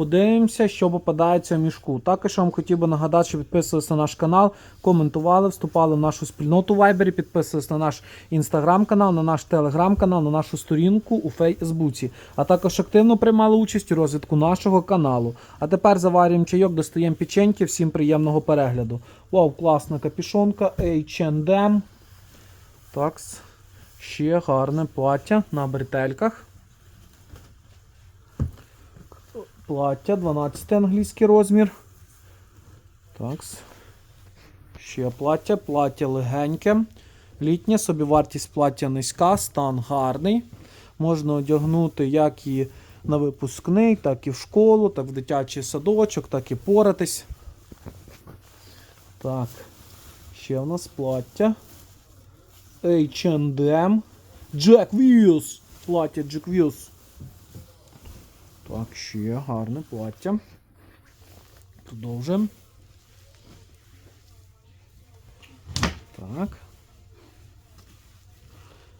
Подивимося, що попадається в мішку. Також вам хотів би нагадати, що підписувалися на наш канал, коментували, вступали в нашу спільноту в Вайбері, підписувалися на наш інстаграм-канал, на наш телеграм-канал, на нашу сторінку у Фейсбуці. А також активно приймали участь у розвитку нашого каналу. А тепер заварюємо чайок, достаємо печеньки. Всім приємного перегляду. Вау, класна капішонка H&M. Так, ще гарне плаття на бретельках. Плаття 12 англійський розмір. Так. Ще плаття, плаття легеньке. Літнє, собівартість плаття низька, стан гарний. Можна одягнути як і на випускний, так і в школу, так в дитячий садочок, так і поратись. Так. Ще у нас плаття. H&M. Jack Wheels. Плаття Jack Wheels. Так, ще гарне плаття. Продовжуємо. Так.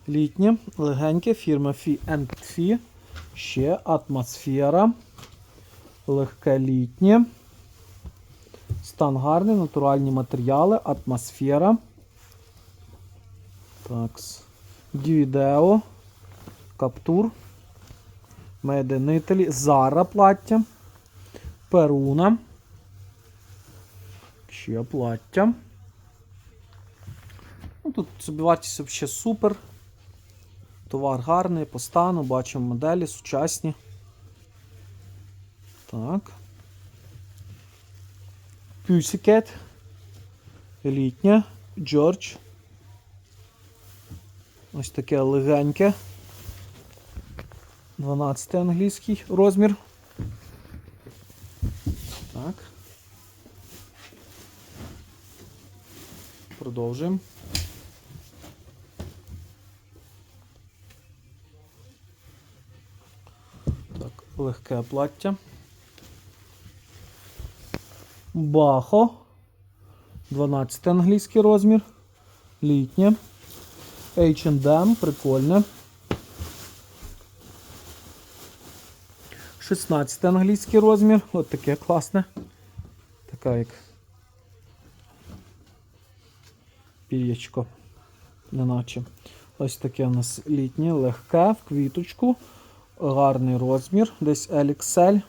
Літнє, легеньке, фірма Fee. Ще атмосфера. Легке літнє. Стан гарний, натуральні матеріали, атмосфера. Так. Дюйдео. Каптур. Made. Зара плаття. Перуна. Ще плаття. Ну, Тут собівартість взагалі супер. Товар гарний, по стану, бачимо моделі сучасні. Так. Pussycat. Літня. Джордж. Ось таке легеньке. 12 англійський розмір. Так. Продовжуємо. Так, легке плаття. Бахо. 12 англійський розмір. Літнє. H&M, прикольне. 16 англійський розмір. От таке класне. Така як пір'ячко. Неначе. Ось таке у нас літнє, легке, в квіточку. Гарний розмір. Десь LXL.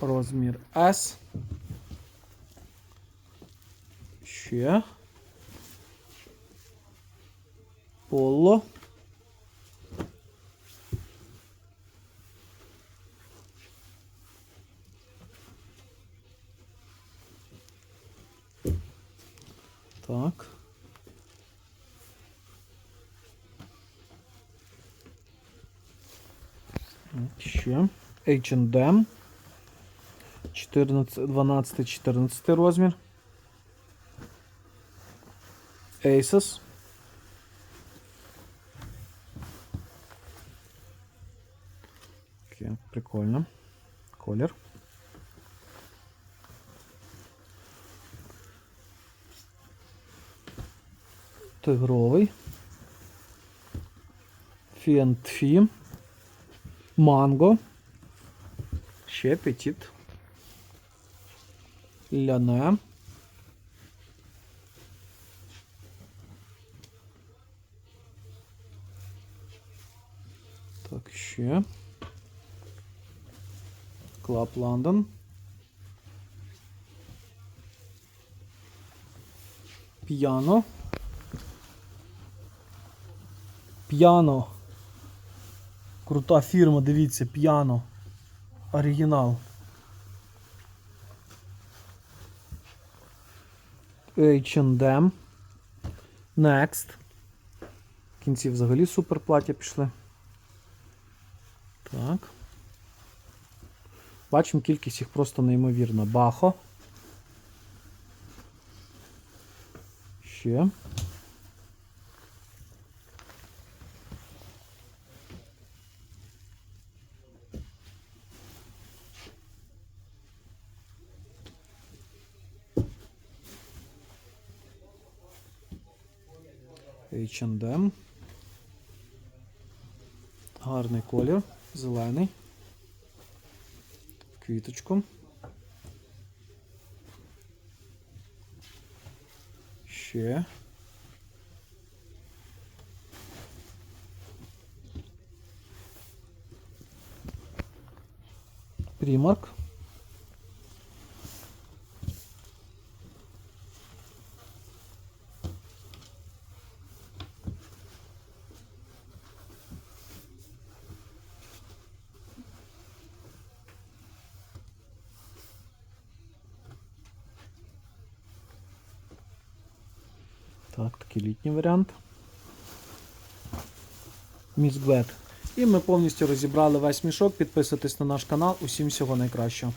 Розмір S. Ще. Поло. Так. Ще. H&M. 14, 12, 14 розмір. Asus. Таке, прикольно. Колір. Тигровий. Фіантфі. Манго. Ще петіт. Ляне. Так, ще. Клаб Лондон. П'яно. П'яно. Крута фірма, дивіться, п'яно. Оригінал. H&M. Next. В кінці взагалі супер плаття пішли. Так. Бачимо, кількість їх просто неймовірна. Бахо. Ще. H&M. Гарний колір, зелений. В Квіточку. Ще. Примарк. Так, такий літній варіант. Міськвет. І ми повністю розібрали весь мішок. Підписуйтесь на наш канал. Усім всього найкращого.